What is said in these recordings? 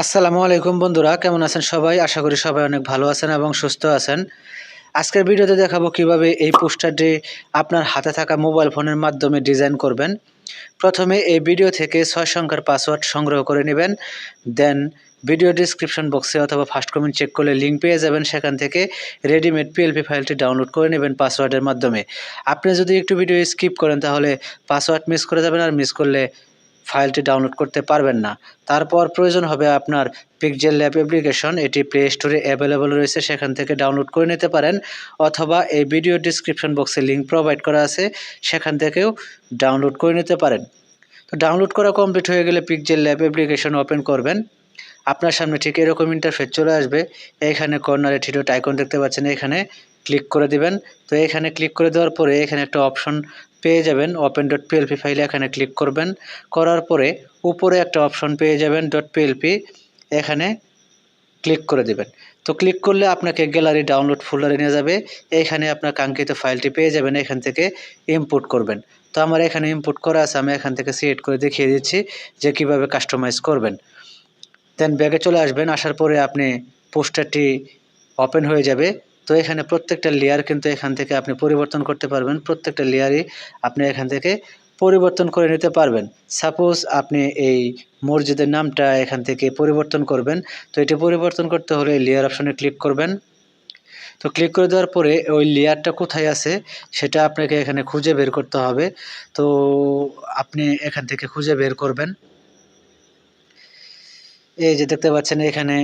আসসালামু আলাইকুম বন্ধুরা, কেমন আছেন সবাই? আশা করি সবাই অনেক ভালো আছেন এবং সুস্থ আছেন। আজকের ভিডিওতে দেখাবো কীভাবে এই পোস্টারটি আপনার হাতে থাকা মোবাইল ফোনের মাধ্যমে ডিজাইন করবেন। প্রথমে এই ভিডিও থেকে ছয় সংখ্যার পাসওয়ার্ড সংগ্রহ করে নেবেন। দেন ভিডিও ডিসক্রিপশন বক্সে অথবা ফার্স্ট কমেন্ট চেক করলে লিঙ্ক পেয়ে যাবেন। সেখান থেকে রেডিমেড পিএলপি ফাইলটি ডাউনলোড করে নেবেন পাসওয়ার্ডের মাধ্যমে। আপনি যদি একটু ভিডিও স্কিপ করেন তাহলে পাসওয়ার্ড মিস করে যাবেন আর মিস করলে ফাইলটি ডাউনলোড করতে পারবেন না। তারপর প্রয়োজন হবে আপনার পিকজেল ল্যাব অ্যাপ্লিকেশন এটি প্লে স্টোরে অ্যাভেলেবল রয়েছে, সেখান থেকে ডাউনলোড করে নিতে পারেন, অথবা এই ভিডিও ডিসক্রিপশন বক্সে লিঙ্ক প্রোভাইড করা আছে, সেখান থেকেও ডাউনলোড করে নিতে পারেন। তো ডাউনলোড করা কমপ্লিট হয়ে গেলে পিকজেল ল্যাব অ্যাপ্লিকেশন ওপেন করবেন। আপনার সামনে ঠিক এরকম ইন্টারফেস চলে আসবে। এইখানে কর্নারে ঠিটো টাইকন দেখতে পাচ্ছেন, এখানে ক্লিক করে দিবেন। তো এখানে ক্লিক করে দেওয়ার পরে এখানে একটা অপশন পেয়ে যাবেন ওপেন ডট পিএলপি ফাইলে এখানে ক্লিক করবেন। করার পরে উপরে একটা অপশন পেয়ে যাবেন ডট পিএলপি এখানে ক্লিক করে দিবেন। তো ক্লিক করলে আপনাকে গ্যালারি ডাউনলোড ফোল্ডারে নিয়ে যাবে। এইখানে আপনার কাঙ্ক্ষিত ফাইলটি পেয়ে যাবেন, এখান থেকে ইম্পোর্ট করবেন। তো আমার এখানে ইম্পোর্ট করা আছে, আমি এখান থেকে সিলেক্ট করে দেখিয়ে দিচ্ছি যে কীভাবে কাস্টমাইজ করবেন। দেন ব্যাগে চলে আসবেন, আসার পরে আপনি পোস্টারটি ওপেন হয়ে যাবে। তো এখানে প্রত্যেকটা লেয়ার কিন্তু এখান থেকে আপনি পরিবর্তন করতে পারবেন। প্রত্যেকটা লেয়ারই আপনি এখান থেকে পরিবর্তন করে নিতে পারবেন। সাপোজ আপনি এই মসজিদের নামটা এখান থেকে পরিবর্তন করবেন। তো এটি পরিবর্তন করতে হলে লেয়ার অপশনে ক্লিক করবেন। তো ক্লিক করে দেওয়ার পরে ওই লেয়ারটা কোথায় আছে সেটা আপনাকে এখানে খুঁজে বের করতে হবে। তো আপনি এখান থেকে খুঁজে বের করবেন। এই যে দেখতে পাচ্ছেন এখানে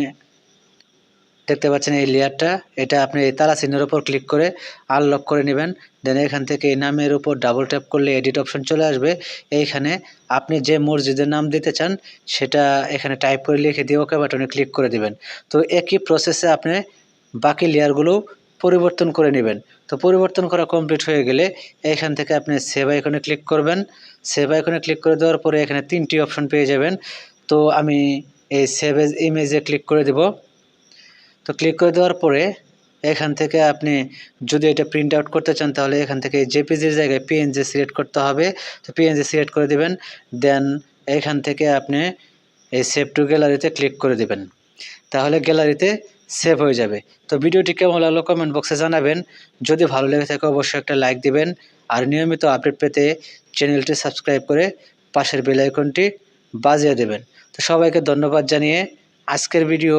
দেখতে পাচ্ছেন এই লেয়ারটা। এটা আপনি এই তারা চিহ্নের উপর ক্লিক করে আনলক করে নেবেন। দেন এখান থেকে এই নামের উপর ডাবল ট্যাপ করলে এডিট অপশন চলে আসবে। এইখানে আপনি যে মসজিদের নাম দিতে চান, সেটা এখানে টাইপ করে লিখে দিয়ে ওকে বাটনে ক্লিক করে দিবেন। তো একই প্রসেসে আপনি বাকি লেয়ারগুলো পরিবর্তন করে নেবেন। তো পরিবর্তন করা কমপ্লিট হয়ে গেলে এখান থেকে আপনি সেভ আইকনে ক্লিক করবেন। সেভ আইকনে ক্লিক করে দেওয়ার পরে এখানে তিনটি অপশন পেয়ে যাবেন। তো আমি এই সেভ এজ ইমেজে ক্লিক করে দেব। তো ক্লিক করে দেওয়ার পরে এখান থেকে আপনি যদি এটা প্রিন্ট আউট করতে চান, তাহলে এখান থেকে জেপিজির জায়গায় পিএনজি সিলেক্ট করতে হবে। তো পিএনজি সিলেক্ট করে দেবেন দেন এখান থেকে আপনি এই সেভ টু গ্যালারিতে ক্লিক করে দেবেন। তাহলে গ্যালারিতে সেভ হয়ে যাবে। তো ভিডিওটি কেমন লাগল কমেন্ট বক্সে জানাবেন। যদি ভালো লেগে থাকে, অবশ্যই একটা লাইক দিবেন। আর নিয়মিত আপডেট পেতে চ্যানেলটি সাবস্ক্রাইব করে পাশের বেল আইকনটি বাজিয়ে দেবেন। তো সবাইকে ধন্যবাদ জানিয়ে আজকের ভিডিও